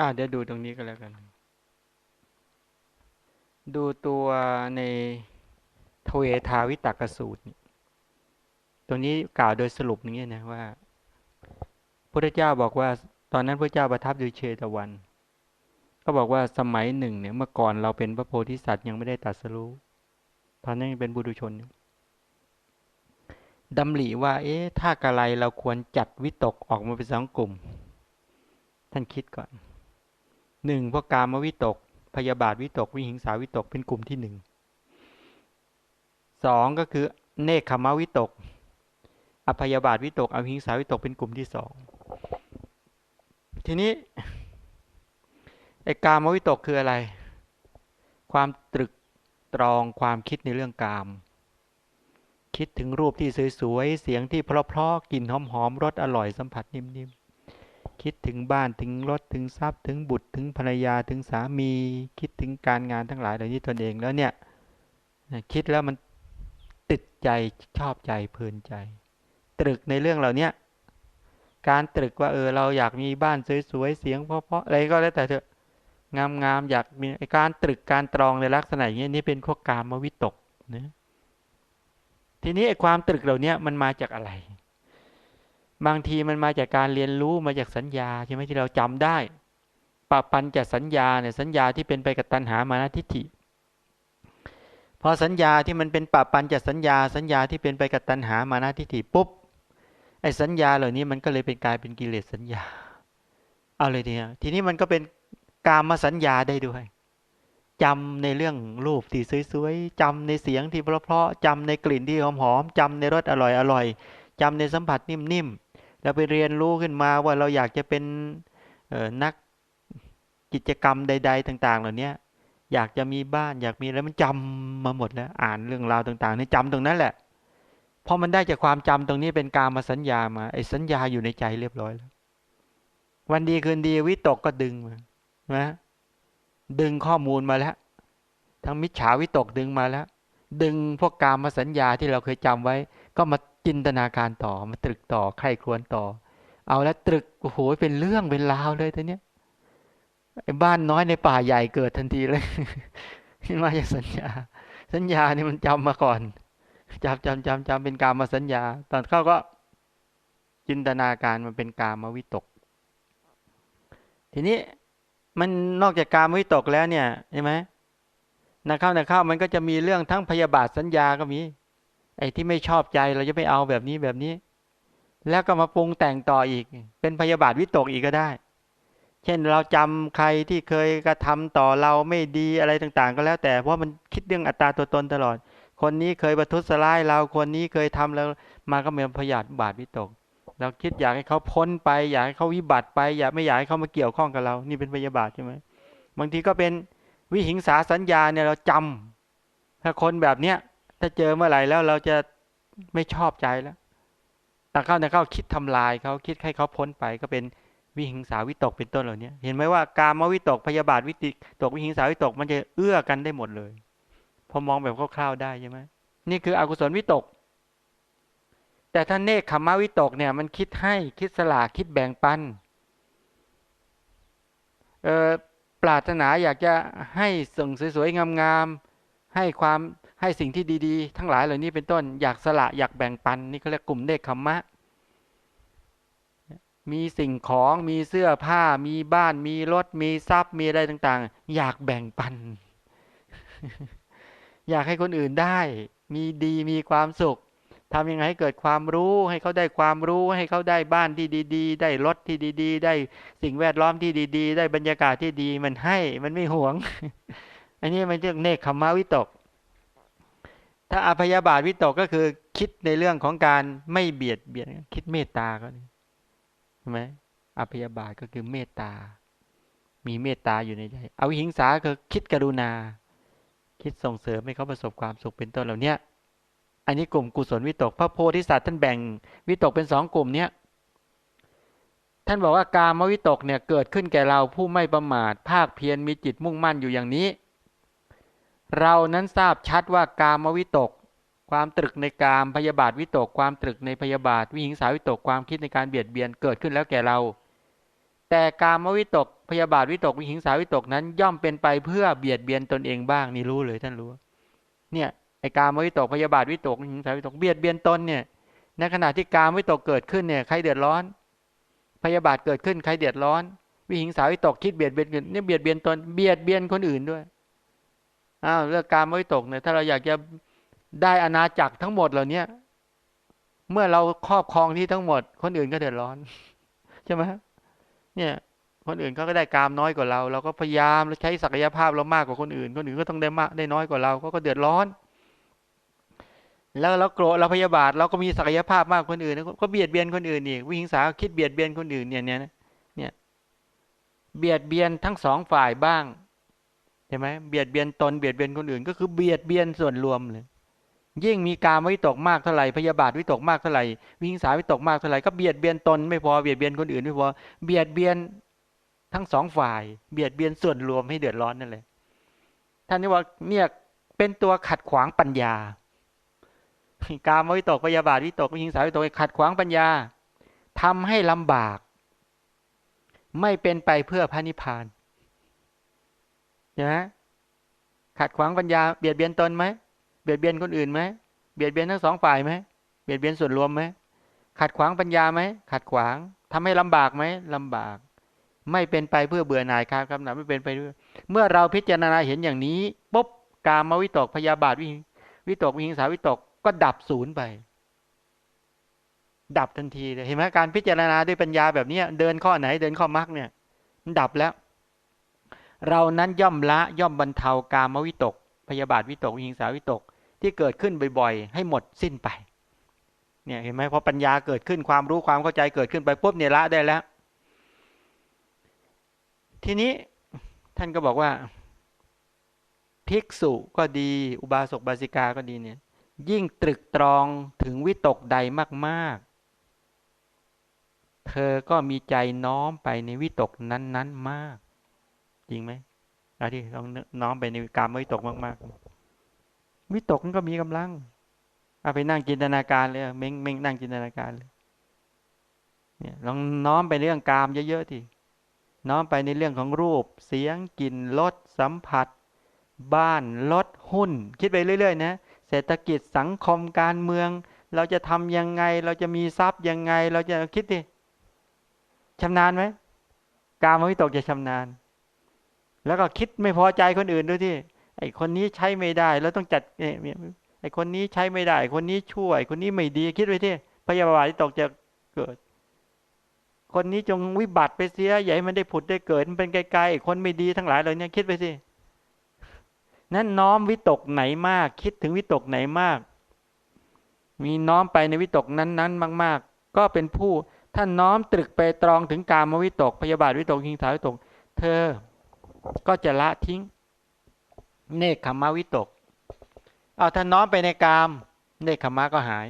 อ่าเดี๋ยวดูตรงนี้ก็แล้วกัน ดูตัวในทเวทาวิตกสูตร ตัวนี้กล่าวโดยสรุปอย่างนี้นะว่าพระเจ้าบอกว่า ตอนนั้นพระเจ้าประทับอยู่เชตวัน ก็บอกว่าสมัยหนึ่งเนี่ย เมื่อก่อนเราเป็นพระโพธิสัตว์ยังไม่ได้ตัดสรู้ตอนนั้นเป็นบุรุชนดำริว่า เอ๊ะ ถ้ากะไรเราควรจัดวิตกออกมาเป็นสองกลุ่ม ท่านคิดก่อน หนึ่งพวกกามวิตก พยาบาทวิตก วิหิงสาวิตกเป็นกลุ่มที่หนึ่งสองก็คือเนคขมวิตก อภยาบาทวิตก อวิหิงสาวิตกเป็นกลุ่มที่สองทีนี้ไอ้กามวิตกคืออะไร ความตรึกตรองความคิดในเรื่องกาม คิดถึงรูปที่สวยๆ เสียงที่เพราะๆกลิ่นหอมๆรสอร่อยสัมผัสนิ่มๆ คิดถึงบ้านถึงรถถึงทรัพย์ ถึงบุตรถึงภรรยาถึงสามี คิดถึงการงานทั้งหลายเหล่านี้ตนเองแล้วเนี่ยคิดแล้วมันติดใจชอบใจเพลินใจ ตรึกในเรื่องเหล่านี้การตรึกว่าเออเราอยากมีบ้านสวยๆเสียงเพราะๆอะไรก็แล้วแต่เถอะงามๆอยากมีการตรึกการตรองในลักษณะอย่างนี้นี่เป็นข้อกามวิตกนะทีนี้ไอ้ความตรึกเหล่านี้มันมาจากอะไร บางทีมันมาจากการเรียนรู้มาจากสัญญาใช่ไหมที่เราจำได้ปะปันจากสัญญาเนี่ยสัญญาที่เป็นไปกับตัณหามานะทิฏฐิ พอสัญญาที่มันเป็นปะปันจากสัญญา สัญญาที่เป็นไปกับตัณหามานะทิฏฐิปุ๊บไอ้สัญญาเหล่านี้มันก็เลยเป็นกลายเป็นกิเลสสัญญา เอาเลยทีนี้ทีนี้มันก็เป็นกามมาสัญญาได้ด้วยจำในเรื่องรูปที่สวยๆจำในเสียงที่เพราะๆจำในกลิ่นที่หอมๆจำในรสอร่อยๆจำในสัมผัสนิ่มๆ แล้วไปเรียนรู้ขึ้นมาว่าเราอยากจะเป็นนักกิจกรรมใด ๆ ต่าง ๆ เหล่านี้อยากจะมีบ้านอยากมีแล้วมันจำมาหมดแล้ว อ่านเรื่องราวต่างๆนี่จำตรงนั้นแหละพอมันได้จากความจำตรงนี้เป็นการมาสัญญามาไอ้สัญญาอยู่ในใจเรียบร้อยแล้ว วันดีคืนดีวิตกก็ดึงมานะดึงข้อมูลมาแล้ว ทั้งมิจฉาวิตกดึงมาแล้ว ดึงพวกกามมาสัญญาที่เราเคยจำไว้ ก็มา จินตนาการต่อมาตรึกต่อใครควรต่อ เอาแล้วตรึกโอ้โหเป็นเรื่องเป็นราวเลยทีเนี้ยไอ้บ้านน้อยในป่าใหญ่เกิดทันทีเลยขึ้นมาจากสัญญา สัญญานี่มันจำมาก่อนจำจำจำจำเป็นกามมาสัญญา ตอนเข้าก็จินตนาการมันเป็นกามมาวิตก ทีนี้มันนอกจากการวิตกแล้วเนี่ยใช่ไหมนะเข้านะเข้ามันก็จะมีเรื่องทั้งพยาบาทสัญญาก็มี ไอ้ที่ไม่ชอบใจเราจะไม่เอาแบบนี้แบบนี้ แล้วก็มาปรุงแต่งต่ออีก เป็นพยาบาทวิตกอีกก็ได้ เช่นเราจำใครที่เคยกระทำต่อเราไม่ดีอะไรต่างๆ ก็แล้ว แต่เพราะมันคิดเรื่องอัตราตัวตนตลอด คนนี้เคยประทุษร้ายเราคนนี้เคยทำแล้วมาก็เป็นพยาบาทวิตกเราคิดอยากให้เขาพ้นไปอยากให้เขาวิบัติไปอยากไม่อยากให้เขามาเกี่ยวข้องกับเรา นี่เป็นพยาบาทใช่ไหมบางทีก็เป็นวิหิงสาสัญญาเนี่ยเราจำถ้าคนแบบเนี้ย ถ้าเจอเมื่อไหร่แล้วเราจะไม่ชอบใจแล้วแต่เข้าเนี่เข้าคิดทำลายเขาคิดให้เขาพ้นไปก็เป็นวิหิงสาวิตกเป็นต้นเหล่านี้เห็นไหมว่าการมวิตกพยาบาทวิติตกวิหิงสาวิตกมันจะเอื้อกันได้หมดเลย พอมองแบบคร่าวๆได้ใช่ไหมนี่คืออกุศลวิตก แต่ถ้าเนคขมาวิตกเนี่ยมันคิดให้คิดสละคิดแบ่งปันเออปรารถนาอยากจะให้ส่งสวยๆงามๆให้ความ ให้สิ่งที่ดีๆ ทั้งหลายเหล่านี้เป็นต้น อยากสละอยากแบ่งปันนี่เขาเรียกกลุ่มเนคขมะ มีสิ่งของมีเสื้อผ้า มีบ้าน มีรถ มีทรัพย์ มีอะไรต่างๆ อยากแบ่งปัน อยากให้คนอื่นได้ มีดีมีความสุขทำยังไงให้เกิดความรู้ให้เขาได้ความรู้ให้เขาได้บ้านที่ดี ๆ ได้รถที่ดี ๆ ได้สิ่งแวดล้อมที่ดี ๆ ได้บรรยากาศที่ดีมันให้มันไม่หวง อันนี้มันเรียกเนคขมาวิตก ถ้าอภยาบาทวิตกก็คือคิดในเรื่องของการไม่เบียดเบียนคิดเมตตาก็ใช่ไหมอภยาบาทก็คือเมตตา มีเมตตาอยู่ในใจเอาหิงสาคือคิดกรุณา คิดส่งเสริมให้เขาประสบความสุขเป็นต้นเหล่านี้อันนี้กลุ่มกุศลวิตก พระโพธิสัตว์ท่านแบ่งวิตกเป็นสองกลุ่มเนี้ยท่านบอกว่ากามวิตกเนี่ยเกิดขึ้นแก่เราผู้ไม่ประมาทภาคเพียรมีจิตมุ่งมั่นอยู่อย่างนี้ เรานั้นทราบชัดว่ากามวิตก ความตรึกในกามพยาบาทวิตก ความตรึกในพยาบาท วิหิงสาวิตกความคิดในการเบียดเบียนเกิดขึ้นแล้วแก่เรา แต่กามวิตกพยาบาทวิตกวิหิงสาวิตกนั้นย่อมเป็นไปเพื่อเบียดเบียนตนเองบ้างนี่รู้เลยท่านรู้ เนี่ยไอ้กามวิตกพยาบาทวิตกวิหิงสาวิตกเบียดเบียนตนเนี่ยในขณะที่กามวิตกเกิดขึ้นเนี่ยใครเดือดร้อน พยาบาทเกิดขึ้นใครเดือดร้อน วิหิงสาวิตกคิดเบียดเบียนเนี่ยเบียดเบียนตนเบียดเบียนคนอื่นด้วย อ้าวเรื่องการไมวิตกเนี่ยถ้าเราอยากจะได้อาณาจักรทั้งหมดเหล่านี้เมื่อเราครอบครองที่ทั้งหมด คนอื่นก็เดือดร้อนใช่ไหมเนี่ยคนอื่นเขาก็ได้กามน้อยกว่าเรา เราก็พยายามใช้ศักยภาพเรามากกว่าคนอื่น คนอื่นก็ต้องได้มากได้น้อยกว่าเราเขาก็เดือดร้อน แล้วเราโกรธเราพยาบาทเราก็มีศักยภาพมากคนอื่นก็เบียดเบียนคนอื่นอีกวิหิงสาคิดเบียดเบียนคนอื่นเนี่ยเนี่ยเนี่ยเบียดเบียนทั้งสองฝ่ายบ้าง ใช่ไหมเบียดเบียนตนเบียดเบียนคนอื่น ก็คือเบียดเบียนส่วนรวมเลยยิ่งมีการวิตกมากเท่าไหร่พยาบาทวิตกมากเท่าไหร่วิหิงสาวิตกมากเท่าไหร่ก็เบียดเบียนตนไม่พอเบียดเบียนคนอื่นไม่พอเบียดเบียนทั้งสองฝ่าย เบียดเบียนส่วนรวมให้เดือดร้อนนั่นเลยท่านนี่ว่าเนี่ยเป็นตัวขัดขวางปัญญาการวิตกพยาบาทวิตกวิหิงสาวิตกขัดขวางปัญญาทำให้ลำบาก ไม่เป็นไปเพื่อพระนิพพาน ช่ไหมขัดขวางปัญญาเบียดเบียนตนไหมเบียดเบียนคนอื่นไหมเบียดเบียนทั้งสองฝ่ายไหมเบียดเบียนส่วนรวมไหมขัดขวางปัญญาไหมขัดขวางทำให้ลำบากไหมลำบาก ไม่เป็นไปเพื่อเบื่อหน่ายครับครับนะไม่เป็นไปด้วยเมื่อเราพิจารณาเห็นอย่างนี้ปุ๊บกามวิตกพยาบาทวิวิตกวิหิงสาวิตกก็ดับศูนย์ไป ดับทันทีเลยเห็นไหมการพิจารณาด้วยปัญญาแบบนี้เดินข้อไหนเดินข้อมรรคเนี่ย มันดับแล้ว เรานั้นย่อมละย่อมบรรเทากามวิตก พยาบาทวิตกหิงสาวิตกที่เกิดขึ้นบ่อยๆ ให้หมดสิ้นไป เนี่ยเห็นไหมพอปัญญาเกิดขึ้นความรู้ความเข้าใจเกิดขึ้นไปปุ๊บเนี่ยละได้แล้ว ทีนี้ท่านก็บอกว่าภิกษุก็ดีอุบาสกบาสิกาก็ดีเนี่ย ยิ่งตรึกตรองถึงวิตกใดมากๆ เธอก็มีใจน้อมไปในวิตกนั้นๆมาก จริงไหมอาที่ลองน้อมไปในการวิตกมากๆวิตกมันก็มีกำลังเอาไปนั่งจินตนาการเลยเม้งเม้งนั่งจินตนาการเลยเนี่ยลองน้อมไปเรื่องกามเยอะๆทีน้อมไปในเรื่องของรูป เสียงกลิ่นรสสัมผัส บ้านรถหุ้น คิดไปเรื่อย ๆ นะ เศรษฐกิจสังคมการเมือง เราจะทำยังไง เราจะมีทรัพย์ยังไง เราจะคิดดิชำนาญไหมกามวิตกจะชำนาญ แล้วก็คิดไม่พอใจคนอื่นด้วยที่ ไอคนนี้ใช้ไม่ได้ แล้วต้องจัดไอคนนี้ใช้ไม่ได้ คนนี้ช่วย คนนี้ไม่ดี คิดไว้ที่พยาบาทที่ตกจะเกิด คนนี้จงวิบัติไปเสีย อย่าให้มันได้ผุดได้เกิด มันเป็นไกลๆคนไม่ดีทั้งหลายเหล่านี้คิดไปสินั่นน้อมวิตกไหนมาก คิดถึงวิตกไหนมาก มีน้อมไปในวิตกนั้นๆมาก ๆ ก็เป็นผู้ท่านน้อมตรึกไปตรองถึงการมวิตก พยาบาทวิตกหิงสาวิตก เธอ ก็จะละทิ้ง เนคขมาวิตก เอาถ้าน้อมไปในกาม เนคขมาก็หาย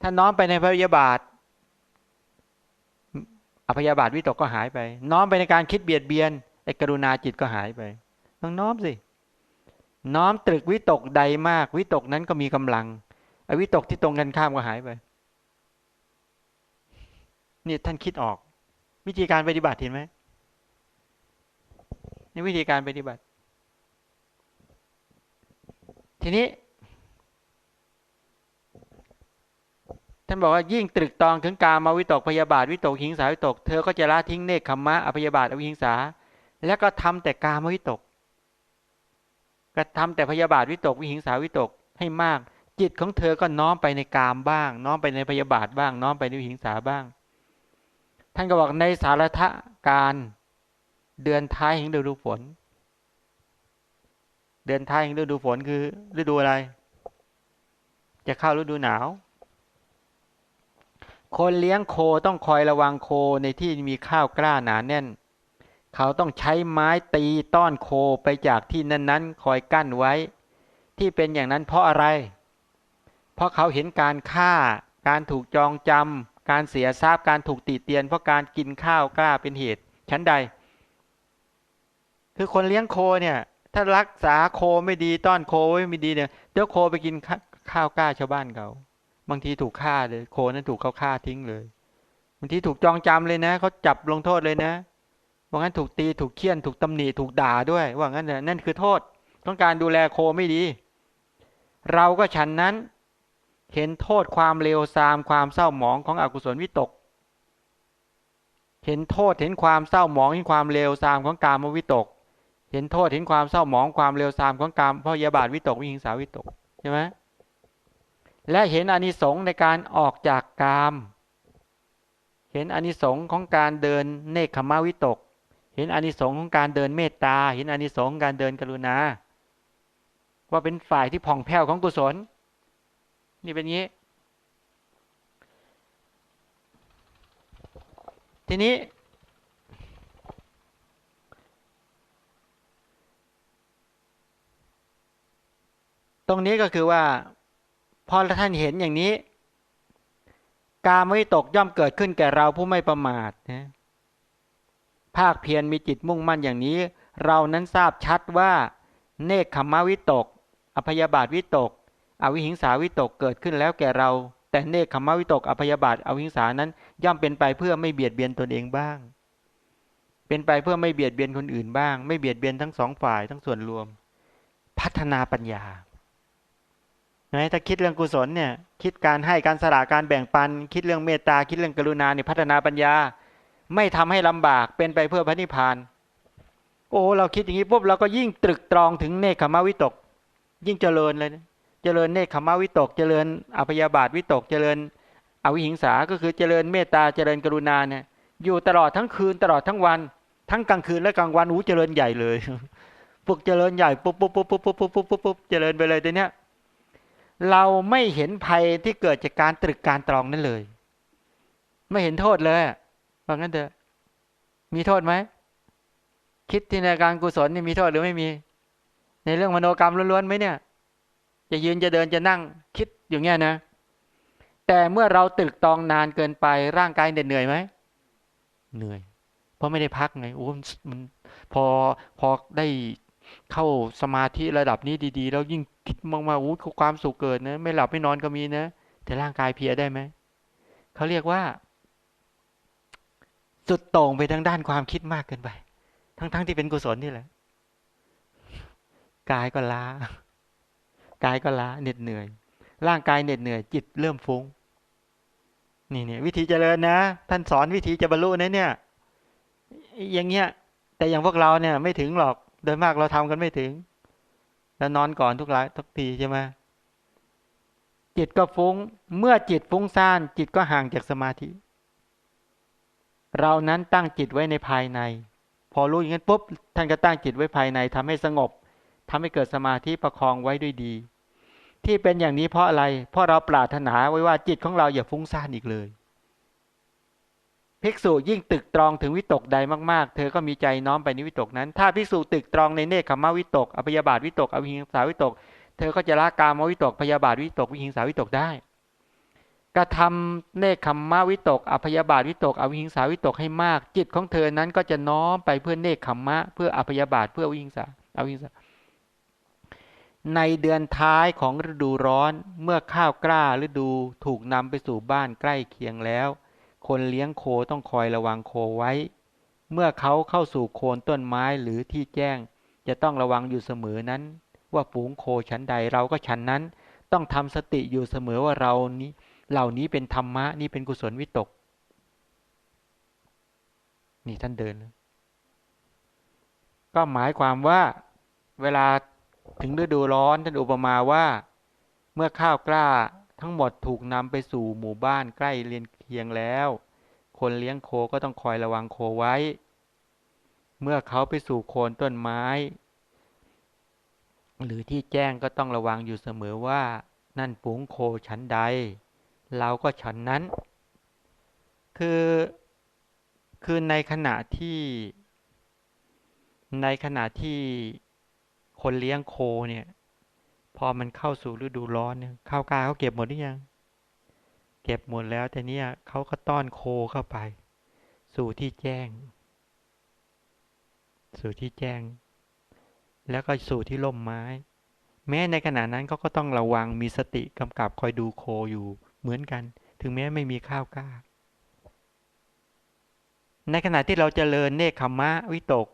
ถ้าน้อมไปในพยาบาทอภยาบาทวิตกก็หายไป น้อมไปในการคิดเบียดเบียนไอ้กรุณาจิตก็หายไปต้องน้อมสิ น้อมตรึกวิตกใดมาก วิตกนั้นก็มีกำลังไอ้วิตกที่ตรงกันข้ามก็หายไปนี่ท่านคิดออก วิธีการปฏิบัติเห็นไหม ในวิธีการปฏิบัติ ทีนี้ ท่านบอกว่ายิ่งตรึกตองถึงการมาวิตกพยาบาทวิตกหิงสาวิตก เธอก็จะละทิ้งเนคขมะอภยาบาทอวิหิงสา แล้วก็ทำแต่กามาวิตกก็ทำแต่พยาบาทวิตกวิหิงสาวิตกให้มาก จิตของเธอก็น้อมไปในกามบ้าง น้อมไปในพยาบาทบ้าง น้อมไปในวิหิงสาบ้าง ท่านก็บอกในสารทะการ เดือนท้ายแห่งฤดูฝน เดือนท้ายแห่งฤดูฝนคือฤดูอะไร จะเข้าฤดูหนาว คนเลี้ยงโคต้องคอยระวังโคในที่มีข้าวกล้าหนาแน่น เขาต้องใช้ไม้ตีต้อนโคไปจากที่นั้นๆ คอยกั้นไว้ ที่เป็นอย่างนั้นเพราะอะไร เพราะเขาเห็นการฆ่า การถูกจองจำการเสียทรัพย์การถูกตีเตียนเพราะการกินข้าวกล้าเป็นเหตุชั้นใด คือคนเลี้ยงโคเนี่ย ถ้ารักษาโคไม่ดีต้อนโคไว้ไม่ดีเนี่ยเดี๋ยวโคไปกินข้าวกล้าชาวบ้านเขาบางทีถูกฆ่าเลยโคนั้นถูกเขาฆ่าทิ้งเลยบางทีถูกจองจำเลยนะเขาจับลงโทษเลยนะว่างั้นถูกตีถูกเคี่ยนถูกตำหนิถูกด่าด้วย ว่างั้นน่ะนั่นคือโทษ ต้องการดูแลโคไม่ดี เราก็ฉันนั้น เห็นโทษความเลวทรามความเศร้าหมองของอกุศลวิตก เห็นโทษเห็นความเศร้าหมองเห็นความเลวทรามของกามวิตก เห็นโทษเห็นความเศร้าหมองความเลวทรามของกามพยาบาทวิตกวิหิงสาวิตกใช่ไหมและเห็นอนิสงส์ในการออกจากกาม เห็นอนิสงส์ของการเดินเนคขมาวิตก เห็นอนิสงส์ของการเดินเมตตา เห็นอนิสงส์การเดินกรุณา ว่าเป็นฝ่ายที่ผ่องแผ้วของกุศล นี่เป็นงี้ ทีนี้ ตรงนี้ก็คือว่าพอท่านเห็นอย่างนี้ การไม่ตกย่อมเกิดขึ้นแก่เราผู้ไม่ประมาทนะภาคเพียรมีจิตมุ่งมั่นอย่างนี้ เรานั้นทราบชัดว่า เนคขมวิตก อภยาบาทวิตก อวิหิงสาวิตกเกิดขึ้นแล้วแก่เรา แต่เนคขมวิตกอภยาบาทอวิหิงสานั้นย่อมเป็นไปเพื่อไม่เบียดเบียนตนเองบ้าง เป็นไปเพื่อไม่เบียดเบียนคนอื่นบ้าง ไม่เบียดเบียนทั้งสองฝ่ายทั้งส่วนรวม พัฒนาปัญญา นะถ้าคิดเรื่องกุศลเนี่ยคิดการให้การสละการแบ่งปัน คิดเรื่องเมตตาคิดเรื่องกรุณาเนี่ยพัฒนาปัญญา ไม่ทำให้ลำบากเป็นไปเพื่อพระนิพพาน โอ้เราคิดอย่างนี้ปุ๊บเราก็ยิ่งตรึกตรองถึงเนคขมาวิตก ยิ่งเจริญเลยนะเจริญเนคขมาวิตก เจริญอภยาบาทวิตก เจริญอวิหิงสาก็คือเจริญเมตตาเจริญกรุณาเนี่ยอยู่ตลอดทั้งคืนตลอดทั้งวัน ทั้งกลางคืนและกลางวันอู้เจริญใหญ่เลยฝึกเจริญใหญ่ปุ๊บปุ๊บปุ๊บปุ๊บปุ๊บปุ๊บปุ๊บปุ๊บเจริญไปเลยตัวเนี้ย เราไม่เห็นภัยที่เกิดจากการตรึกการตรองนั่นเลย ไม่เห็นโทษเลยว่างั้นเถอะ มีโทษไหม คิดที่ในการกุศลนี่มีโทษหรือไม่มี ในเรื่องมโนกรรมล้วนๆไหมเนี่ย จะยืนจะเดินจะนั่งคิดอย่างเงี้ยนะ แต่เมื่อเราตรึกตองนานเกินไปร่างกายเหนื่อยไหม เหนื่อย เพราะไม่ได้พักไงโอ้มันพอพอได้ เข้าสมาธิระดับนี้ดีๆ แล้วยิ่งคิดมากๆอู้ความสุขเกิดนะ ไม่หลับไม่นอนก็มีนะ แต่ร่างกายเพียได้ไหมเขาเรียกว่า สุดโต่งไปทางด้านความคิดมากเกินไป ทั้งๆทที่เป็นกุศลนี่แหละกายก็ล้ากายก็ล้าเหน็ดเหนื่อย ร่างกายเหน็ดเหนื่อย จิตเริ่มฟุง้งนี่เนี่ยวิธีเจริญนะ ท่านสอนวิธีจะบรรลุนะเนี่ย อย่างเงี้ย แต่อย่างพวกเราเนี่ยไม่ถึงหรอก โดยมากเราทำกันไม่ถึง แล้วนอนก่อนทุกหลายทุกทีใช่ไหมจิตก็ฟุง้ง เมื่อจิตฟุ้งซ่าน จิตก็ห่างจากสมาธิ เรานั้นตั้งจิตไว้ในภายใน พอรู้อย่างนั้นปุ๊บท่านก็ตั้งจิตไว้ภายในทำให้สงบทำให้เกิดสมาธิประคองไว้ด้วยดี ที่เป็นอย่างนี้เพราะอะไร เพราะเราปรารถนาไว้ว่าจิตของเราอย่าฟุ้งซ่านอีกเลย ภิกษุยิ่งตึกตรองถึงวิตกใดมากๆ เธอก็มีใจน้อมไปในวิตกนั้น ถ้าภิกษุตึกตรองในเนคขมาวิตก อภยาบาทวิตกอวิหิงสาวิตก เธอก็จะละกามวิตก พยาบาทวิตก วิหิงสาวิตกได้ กระทำเนคขมาวิตก อภยาบาทวิตก อวิหิงสาวิตกให้มาก จิตของเธอนั้นก็จะน้อมไปเพื่อเนคขมะ เพื่ออภยาบาท เพื่อวิหิงสาอวิหิงสาในเดือนท้ายของฤดูร้อน เมื่อข้าวกล้าฤดูถูกนำไปสู่บ้านใกล้เคียงแล้ว คนเลี้ยงโคต้องคอยระวังโคไว้ เมื่อเขาเข้าสู่โคนต้นไม้หรือที่แจ้ง จะต้องระวังอยู่เสมอนั้น ว่าฝูงโคชั้นใดเราก็ชั้นนั้น ต้องทำสติอยู่เสมอว่าเรานี้เหล่านี้เป็นธรรมะนี่เป็นกุศลวิตก นี่ท่านเดิน ก็หมายความว่าเวลาถึงฤดูร้อนท่านอุปมาว่า เมื่อข้าวกล้าทั้งหมดถูกนำไปสู่หมู่บ้านใกล้เรียน เคียงแล้ว คนเลี้ยงโคก็ต้องคอยระวังโคไว้ เมื่อเขาไปสู่โคนต้นไม้ หรือที่แจ้งก็ต้องระวังอยู่เสมอว่า นั่นปุ๋งโคชั้นใด เราก็ชั้นนั้น คือ คือในขณะที่ ในขณะที่คนเลี้ยงโคเนี่ย พอมันเข้าสู่ฤดูร้อนเนี่ยข้าวกาเขาเก็บหมดหรือยัง เก็บหมดแล้วแต่เนี้ยเขาก็ต้อนโคเข้าไป สู่ที่แจ้ง สู่ที่แจ้ง แล้วก็สู่ที่ล่มไม้ แม้ในขณะนั้นเขาก็ต้องระวังมีสติกำกับคอยดูโคอยู่เหมือนกัน ถึงแม้ไม่มีข้าวกล้า ในขณะที่เราจเจริญเนคขมะวิตก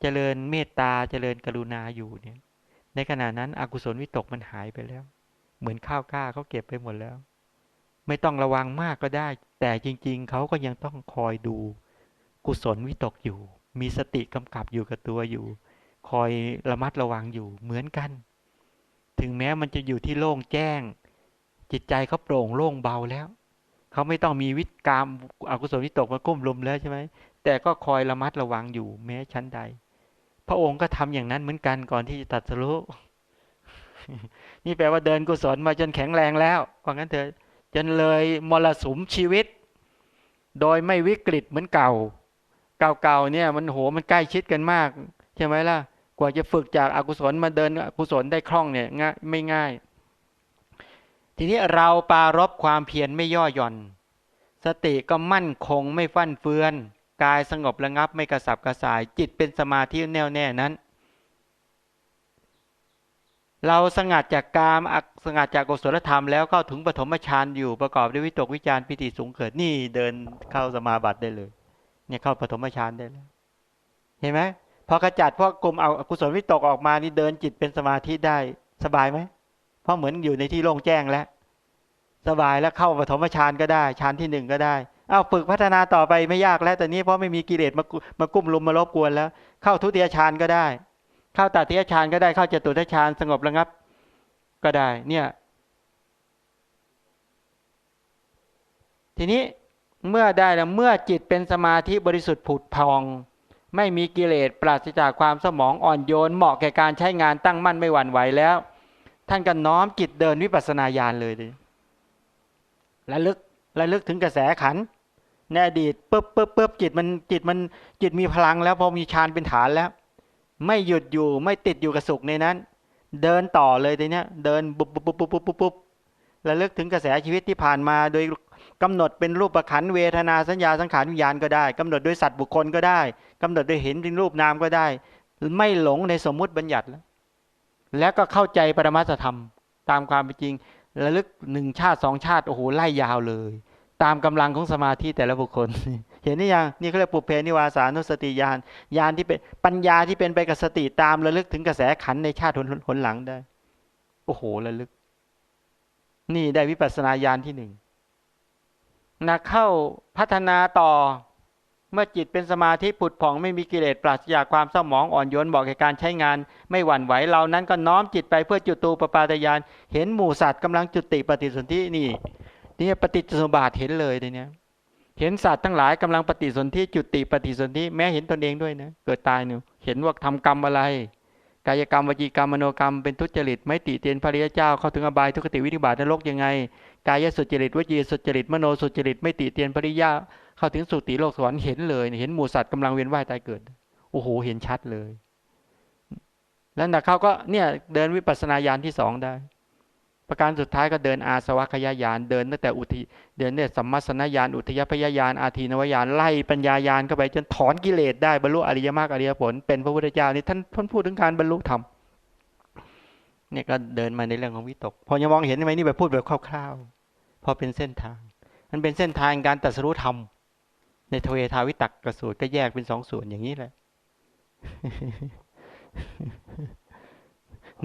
เจริญเมตตาเจริญกรุณาอยู่เนี่ย ในขณะนั้นอกุศลวิตกมันหายไปแล้ว เหมือนข้าวกล้าเขาเก็บไปหมดแล้ว ไม่ต้องระวังมากก็ได้ แต่จริง ๆ เขาก็ยังต้องคอยดู กุศลวิตกอยู่ มีสติกำกับอยู่กับตัวอยู่ คอยระมัดระวังอยู่เหมือนกัน ถึงแม้มันจะอยู่ที่โล่งแจ้ง จิตใจเขาโปร่งโล่งเบาแล้ว เขาไม่ต้องมีวิตกรรมอกุศลวิตกมาก้มลมแล้วใช่ไหมแต่ก็คอยระมัดระวังอยู่แม้ชั้นใด พระองค์ก็ทำอย่างนั้นเหมือนกันก่อนที่จะตัดสรุนี่แปลว่าเดินกุศลมาจนแข็งแรงแล้วเพราะงั้นเถอะ จนเลยมรสุมชีวิต โดยไม่วิกฤตเหมือนเก่า เก่าๆเนี่ยมันโหมันใกล้ชิดกันมาก ใช่ไหมล่ะ กว่าจะฝึกจากอากุศลมาเดินอกุศลได้คล่องเนี่ยง่ายไม่ง่าย ทีนี้เราปารบความเพียรไม่ย่อหย่อน สติก็มั่นคงไม่ฟั่นเฟือน กายสงบระงับไม่กระสับกระส่าย จิตเป็นสมาธิแน่วแน่นั้น เราสงัดจากกามสงัดจากกุศลธรรมแล้วเข้าถึงปฐมฌานอยู่ประกอบด้วยวิตกวิจารปิติสูงเกิดนี่เดินเข้าสมาบัติได้เลย เนี่ยเข้าปฐมฌานได้แล้วเห็นไหมพอกระจัดพวกกลุ่มเอากุศลวิตกออกมานี่เดินจิตเป็นสมาธิได้สบายไหมเพราะเหมือนอยู่ในที่โล่งแจ้งแล้ว สบายแล้วเข้าปฐมฌานก็ได้ฌานที่หนึ่งก็ได้อ้าวฝึกพัฒนาต่อไปไม่ยากแล้วแต่นี้เพราะไม่มีกิเลสมามากุ้มลุมมารบกวนแล้ว เข้าทุติยฌานก็ได้ เข้าตติยฌานก็ได้เข้าจตุทัฌานสงบระงับ ก็ได้ เนี่ย ทีนี้เมื่อได้แล้วเมื่อจิตเป็นสมาธิบริสุทธิ์ผุดพอง ไม่มีกิเลสปราศจากความสมองอ่อนโยน เหมาะแก่การใช้งานตั้งมั่นไม่หวั่นไหวแล้ว ท่านก็น้อมจิตเดินวิปัสสนาญาณเลยเลยระลึกระลึกถึงกระแสขันในอดีตปุ๊บปุ๊บปุ๊บจิตมันจิตมันจิตมีพลังแล้วพอมีฌานเป็นฐานแล้ว ไม่หยุดอยู่ไม่ติดอยู่กับสุขในนั้น เดินต่อเลยทีเนี้ยเดินปุ๊บปุ๊บปุ๊บปุ๊บปุ๊บปุ๊บระลึกถึงกระแสชีวิตที่ผ่านมา โดยกำหนดเป็นรูปประขันเวทนาสัญญาสังขารวิญญาณก็ได้กำหนดโดยสัตว์บุคคลก็ได้กำหนดโดยเห็นเป็นรูปนามก็ได้ ไม่หลงในสมมุติบัญญัติแล้วแล้วก็เข้าใจปรมัตธรรม ตามความเป็นจริงระลึกหนึ่งชาติสองชาติโอ้โหไล่ยาวเลย ตามกำลังของสมาธิแต่ละบุคคล เห็นนี่ยังนี่เขาเรียกปุเพนิวาสานุสติญาณญาณที่เป็นปัญญาที่เป็นไปกับสติตามระลึกถึงกระแสขันในชาติหนหนหลังได้ โอ้โหระลึก นี่ได้วิปัสสนาญาณที่หนึ่งนักเข้าพัฒนาต่อเมื่อจิตเป็นสมาธิผุดผ่องไม่มีกิเลสปราศจากความเศร้าหมองอ่อนโยนบอกแก่การใช้งาน ไม่หวั่นไหวเรานั้นก็น้อมจิตไปเพื่อจุตูปปาตยาน เห็นหมู่สัตว์กำลังจุติปฏิสนธินี่นี่ปฏิจจสมบาทเห็นเลยเนี่ย เห็นสัตว์ทั้งหลายกำลังปฏิสนธิจุติปฏิสนธิแม้เห็นตนเองด้วยนะเกิดตายเนี่ยเห็นว่าทำกรรมอะไร กายกรรมวจีกรรมมโนกรรมเป็นทุจริตไม่ติเตียนพระริยเจ้าเข้าถึงอบายทุกติวิธิบาตนรกยังไงกายสุจริตวจีสุจริตมโนสุจริตไม่ติเตียนพระริยาเข้าถึงสุติโลกสวรรค์เห็นเลย เห็นหมูสัตว์กำลังเวียนว่ายตายเกิดโอ้โหเห็นชัดเลย แล้วนะเขาก็เนี่ยเดินวิปัสสนาญาณที่สองได้ ประการสุดท้ายก็เดินอาสวัคยายานเดินตั้งแต่อุทิเดินเนี่ยสัมมาสนญาณอุทยพยายานอาทีนวญาณไล่ปัญญายานเข้าไปจนถอนกิเลสได้บรรลุอริยมรรคอริยผลเป็นพระพุทธเจ้านี่ท่านท่านพูดถึงการบรรลุธรรมเนี่ยก็เดินมาในเรื่องของวิตก พอจะมองเห็นไหมนี่แบบพูดแบบคร่าวๆพอเป็นเส้นทาง มันเป็นเส้นทางการตรัสรู้ธรรม ในทเวทาวิตักกสูตรก็แยกเป็นสองส่วนอย่างนี้แหละ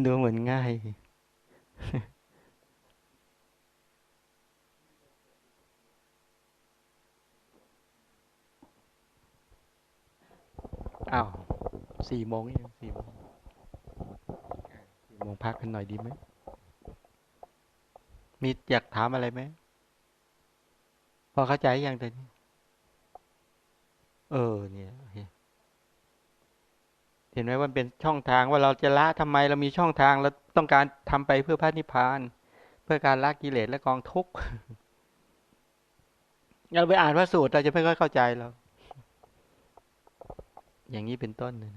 ดูเหมือนง่าย อ้าวสี่โมงเองสี่โมงสี่โมงพักกันหน่อยดีไหม มีอยากถามอะไรไหม พอเข้าใจยังตอนนี้เออ เนี่ย เห็นไหมว่าเป็นช่องทางว่าเราจะละทำไมเรามีช่องทางเราต้องการทำไปเพื่อพระนิพพาน เพื่อการละกิเลสและกองทุกข์เราไปอ่านพระสูตรเราจะไม่ค่อยเข้าใจเรา อย่างนี้เป็นต้นนะ